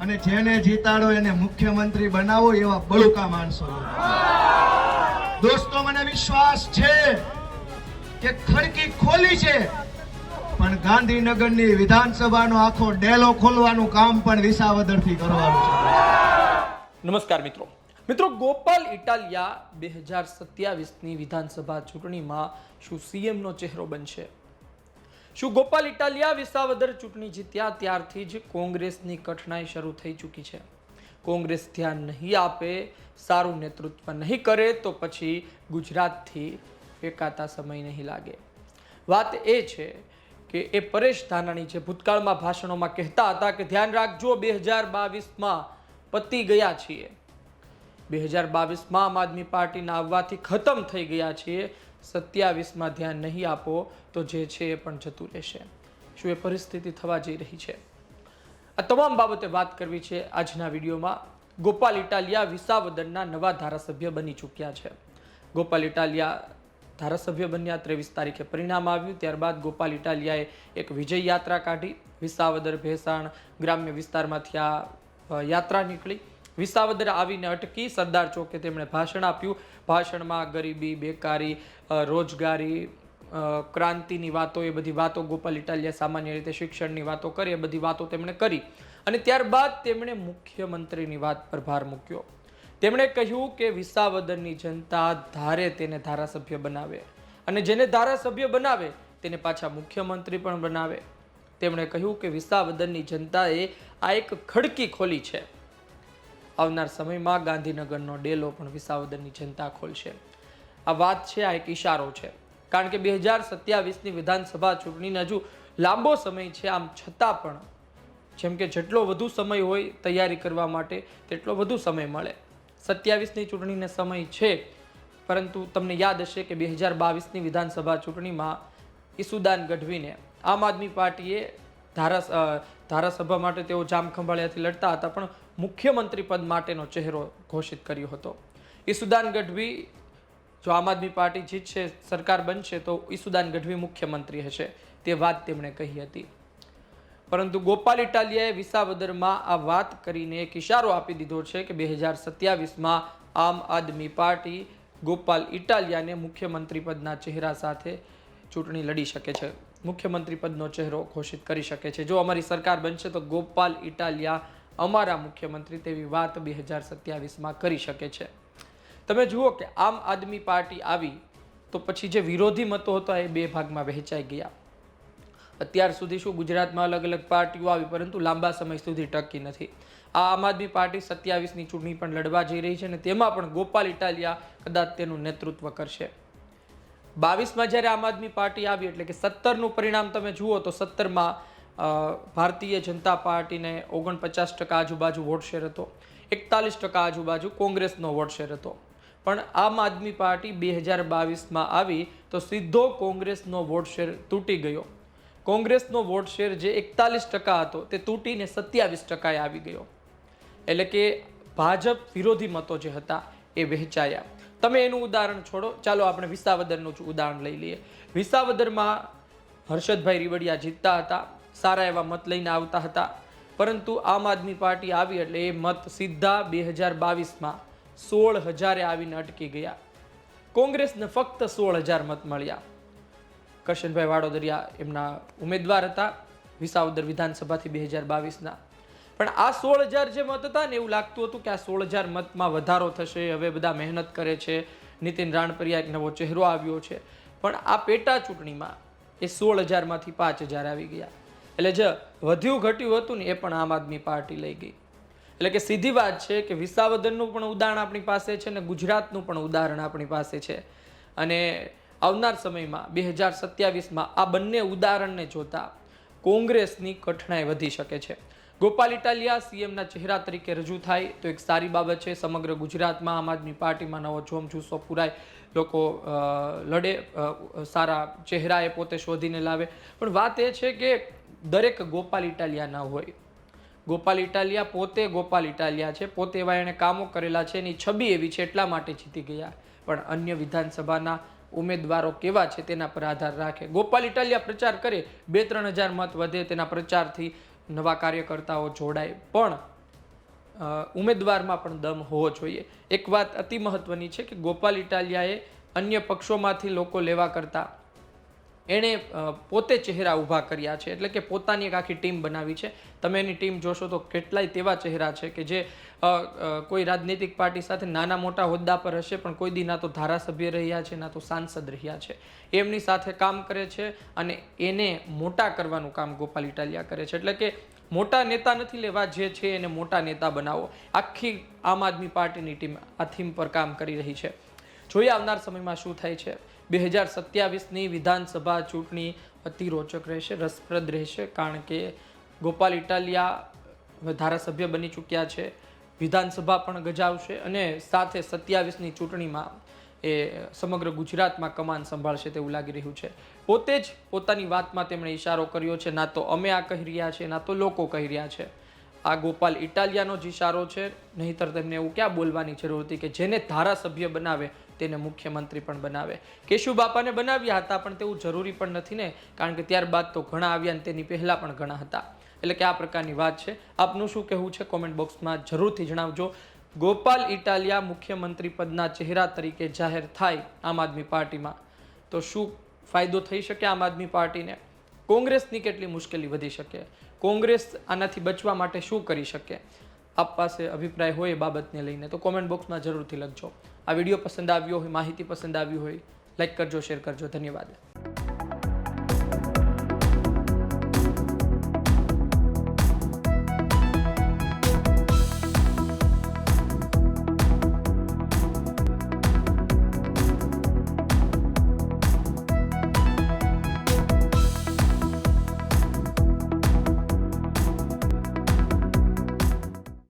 અને જેને જીતાડો એને મુખ્યમંત્રી બનાવો એવા બળુકા માણસો દોસ્તો, મને વિશ્વાસ છે કે ખડકી ખોલી છે, પણ ગાંધીનગરની વિધાનસભાનો આખો ડેલો ખોલવાનું કામ પણ વિસાવદરથી કરવાનું છે. નમસ્કાર મિત્રો. મિત્રો, ગોપાલ ઇટાલિયા બે હજાર સત્યાવીસની વિધાનસભા ચૂંટણીમાં શું સીએમનો ચહેરો બનશે? શું ગોપાલ ઇટાલિયા વિસાવદર ચૂંટણી જીત્યા? ત્યારથી જ કોંગ્રેસની કઠણાઈ શરૂ થઈ ચૂકી છે. કોંગ્રેસ ધ્યાન નહીં આપે, સારું નેતૃત્વ નહીં કરે, તો પછી ગુજરાતથી ફેંકાતા સમય નહીં લાગે. વાત એ છે કે એ પરેશ ધાનાણી જે ભૂતકાળમાં ભાષણોમાં કહેતા હતા કે ધ્યાન રાખજો, બે હજાર બાવીસમાં પતી ગયા છીએ. બે હજાર બાવીસમાં આમ આદમી પાર્ટીના આવવાથી ખતમ થઈ ગયા છીએ. સત્યાવીસમાં ધ્યાન નહીં આપો તો જે છે એ પણ જતું રહેશે. શું એ પરિસ્થિતિ થવા જઈ રહી છે? આ તમામ બાબતે વાત કરવી છે આજના વિડીયોમાં. ગોપાલ ઇટાલિયા વિસાવદરના નવા ધારાસભ્ય બની ચૂક્યા છે. ગોપાલ ઇટાલિયા ધારાસભ્ય બન્યા ત્રેવીસ તારીખે પરિણામ આવ્યું. ત્યારબાદ ગોપાલ ઇટાલિયાએ એક વિજય યાત્રા કાઢી. વિસાવદર ભેસાણ ગ્રામ્ય વિસ્તારમાંથી આ યાત્રા નીકળી. વિસાવદર આવીને અટકી સરદાર ચોકે તેમણે ભાષણ આપ્યું. ભાષણમાં ગરીબી, બેકારી રોજગારી ક્રાંતિની વાતો, એ બધી વાતો ગોપાલ ઇટાલિયા સામાન્ય રીતે શિક્ષણની વાતો કરી, એ બધી વાતો તેમણે કરી. અને ત્યારબાદ તેમણે મુખ્યમંત્રીની વાત પર ભાર મૂક્યો. તેમણે કહ્યું કે વિસાવદરની જનતા ધારે તેને ધારાસભ્ય બનાવે અને જેને ધારાસભ્ય બનાવે તેને પાછા મુખ્યમંત્રી પણ બનાવે. તેમણે કહ્યું કે વિસાવદરની જનતાએ આ એક ખડકી ખોલી છે. આવનાર સમયમાં ગાંધીનગરનો ડેલો પણ વિસાવદરની જનતા ખોલશે. આ વાત છે, આ એક ઇશારો છે. કારણ કે બે હજાર સત્યાવીસની વિધાનસભા ચૂંટણીને હજુ લાંબો સમય છે, આમ છતાં પણ જેમ કે જેટલો વધુ સમય હોય તૈયારી કરવા માટે તેટલો વધુ સમય મળે. સત્યાવીસની ચૂંટણીને સમય છે, પરંતુ તમને યાદ હશે કે બે હજાર બાવીસની વિધાનસભા ચૂંટણીમાં ઈસુદાન ગઢવીને આમ આદમી પાર્ટીએ ધારા ધારાસભા માટે તેઓ જામખંભાળિયાથી લડતા હતા, પણ મુખ્યમંત્રી પદ માટેનો ચહેરો ઘોષિત કર્યો હતો. ઈસુદાન ગઢવી જો આમ આદમી પાર્ટી જીતશે, સરકાર બનશે, તો ઈસુદાન ગઢવી મુખ્યમંત્રી હશે, તે વાત તેમણે કહી હતી. પરંતુ ગોપાલ ઇટાલિયાએ વિસાવદરમાં આ વાત કરીને એક ઇશારો આપી દીધો છે કે બે હજાર સત્યાવીસમાં આમ આદમી પાર્ટી ગોપાલ ઇટાલિયાને મુખ્યમંત્રી પદના ચહેરા સાથે ચૂંટણી લડી શકે છે. મુખ્યમંત્રી પદનો ચહેરો ઘોષિત કરી શકે છે. જો અમારી સરકાર બનશે તો ગોપાલ ઇટાલિયા અમારા મુખ્યમંત્રી તેવી વાત બે હજાર સત્યાવીસમાં કરી શકે છે. તમે જુઓ કે આમ આદમી પાર્ટી આવી તો પછી જે વિરોધી મતો હતા એ બે ભાગમાં વહેંચાઈ ગયા. અત્યાર સુધી શું ગુજરાતમાં અલગ અલગ પાર્ટીઓ આવી પરંતુ લાંબા સમય સુધી ટકી નથી. આ આમ આદમી પાર્ટી સત્યાવીસની ચૂંટણી પણ લડવા જઈ રહી છે અને તેમાં પણ ગોપાલ ઇટાલિયા કદાચ તેનું નેતૃત્વ કરશે. બાવીસમાં જ્યારે આમ આદમી પાર્ટી આવી, એટલે કે સત્તરનું પરિણામ તમે જુઓ તો સત્તરમાં ભારતીય જનતા પાર્ટીને ઓગણપચાસ ટકા આજુબાજુ વોટ શેર હતો, એકતાલીસ ટકા આજુબાજુ કોંગ્રેસનો વોટ શેર હતો. પણ આમ આદમી પાર્ટી બે હજાર બાવીસમાં આવી તો સીધો કોંગ્રેસનો વોટ શેર તૂટી ગયો. કોંગ્રેસનો વોટ શેર જે એકતાલીસ ટકા હતો તે તૂટીને સત્યાવીસ ટકાએ આવી ગયો. એટલે કે ભાજપ વિરોધી મતો જે હતા એ વહેંચાયા. તમે એનું ઉદાહરણ છોડો. ચાલો આપણે વિસાવદરનું જ ઉદાહરણ લઈ લઈએ. વિસાવદરમાં હર્ષદભાઈ રીવડિયા જીતતા હતા, સારા એવા મત લઈને આવતા હતા. પરંતુ આમ આદમી પાર્ટી આવી એટલે એ મત સીધા બે હજાર બાવીસમાં સોળ હજારે આવીને અટકી ગયા. કોંગ્રેસને ફક્ત સોળ હજાર મત મળ્યા. કરશનભાઈ વાડોદરિયા એમના ઉમેદવાર હતા. વિસાવદર વિધાનસભાથી બે હજાર બાવીસના. પણ આ સોળ હજાર જે મત હતા ને એવું લાગતું હતું કે આ સોળ હજાર મતમાં વધારો થશે, હવે બધા મહેનત કરે છે. નીતિન રાણપરિયા એક નવો ચહેરો આવ્યો છે. પણ આ પેટા ચૂંટણીમાં એ સોળ હજારમાંથી પાંચ હજાર આવી ગયા. એટલે જે વધ્યું ઘટ્યું હતું ને એ પણ આમ આદમી પાર્ટી લઈ ગઈ. એટલે કે સીધી વાત છે કે વિસાવદનનું પણ ઉદાહરણ આપણી પાસે છે ને ગુજરાતનું પણ ઉદાહરણ આપણી પાસે છે. અને આવનાર સમયમાં બે હજાર સત્યાવીસમાં આ બંને ઉદાહરણને જોતા કોંગ્રેસની કઠણાઈ વધી શકે છે. ગોપાલ ઇટાલિયા સીએમના ચહેરા તરીકે રજૂ થાય. તો એક સારી બાબત છે, સમગ્ર ગુજરાતમાં આમ આદમી પાર્ટીમાં નવો જોમ જુસ્સો પૂરાય. લોકો લડે સારા ચહેરા એ પોતે શોધીને લાવે. પણ વાત એ છે કે દરેક ગોપાલ ઇટાલિયા ન હોય. ગોપાલ ઇટાલિયા પોતે ગોપાલ ઇટાલિયા છે, પોતે એવા એણે કામો કરેલા છે, એની છબી એવી છે એટલા માટે જીતી ગયા. પણ અન્ય વિધાનસભાના ઉમેદવારો કેવા છે તેના પર આધાર રાખે. ગોપાલ ઇટાલિયા પ્રચાર કરે, બે ત્રણ હજાર મત વધે તેના પ્રચારથી નવા કાર્યકર્તાઓ જોડાય, પણ ઉમેદવારમાં પણ દમ હોવો જોઈએ. એક વાત અતિ મહત્વની છે કે ગોપાલ ઇટાલિયાએ અન્ય પક્ષોમાંથી લોકો લેવા કરતાં એણે પોતે ચહેરા ઊભા કર્યા છે. એટલે કે પોતાની એક આખી ટીમ બનાવી છે. તમે એની ટીમ જોશો તો કેટલાય તેવા ચહેરા છે કે જે કોઈ રાજનૈતિક પાર્ટી સાથે નાના મોટા હોદ્દા પર હશે, પણ કોઈ દી ના તો ધારાસભ્ય રહ્યા છે, ના તો સાંસદ રહ્યા છે. એમની સાથે કામ કરે છે અને એને મોટા કરવાનું કામ ગોપાલ ઇટાલિયા કરે છે. એટલે કે મોટા નેતા નથી લેવા જે છે એને મોટા નેતા બનાવો. આખી આમ આદમી પાર્ટીની ટીમ આ થીમ પર કામ કરી રહી છે. જોઈએ આવનાર સમયમાં શું થાય છે. બે હજાર સત્યાવીસની વિધાનસભા ચૂંટણી અતિ રોચક રહેશે, રસપ્રદ રહેશે કારણ કે ગોપાલ ઇટાલિયા ધારાસભ્ય બની ચૂક્યા છે, વિધાનસભા પણ ગજાવશે અને સાથે સત્યાવીસની ચૂંટણીમાં એ સમગ્ર ગુજરાતમાં કમાન સંભાળશે તેવું લાગી રહ્યું છે. પોતે જ પોતાની વાતમાં તેમણે ઇશારો કર્યો છે, ના તો અમે આ કહી રહ્યા છે ના તો લોકો કહી રહ્યા છે. આ ગોપાલ ઇટાલિયાનો જ ઇશારો છે. નહીંતર તેમને એવું ક્યાં બોલવાની જરૂર હતી કે જેને ધારાસભ્ય બનાવે તેને મુખ્યમંત્રી પણ બનાવે. કેશુ બાપાને બનાવ્યા હતા પણ તેવું જરૂરી પણ નથી ને, કારણ કે ત્યારબાદ તો ઘણા આવ્યા ને તેની પહેલાં પણ ઘણા હતા. એટલે કે આ પ્રકારની વાત છે. આપનું શું કહેવું છે? કોમેન્ટ બોક્સમાં જરૂરથી જણાવજો. ગોપાલ ઇટાલિયા મુખ્યમંત્રી પદના ચહેરા તરીકે જાહેર થાય આમ આદમી પાર્ટીમાં. તો શું ફાયદો થઈ શકે આમ આદમી પાર્ટીને? કોંગ્રેસની કેટલી મુશ્કેલી વધી શકે? કોંગ્રેસ આનાથી બચવા માટે શું કરી શકે? આપ પાસે અભિપ્રાય હોય એ બાબતને લઈને તો કોમેન્ટ બોક્સમાં જરૂરથી લખજો. આ વીડિયો પસંદ આવ્યો હોય, માહિતી પસંદ આવી હોય લાઈક કરજો શેર કરજો. ધન્યવાદ.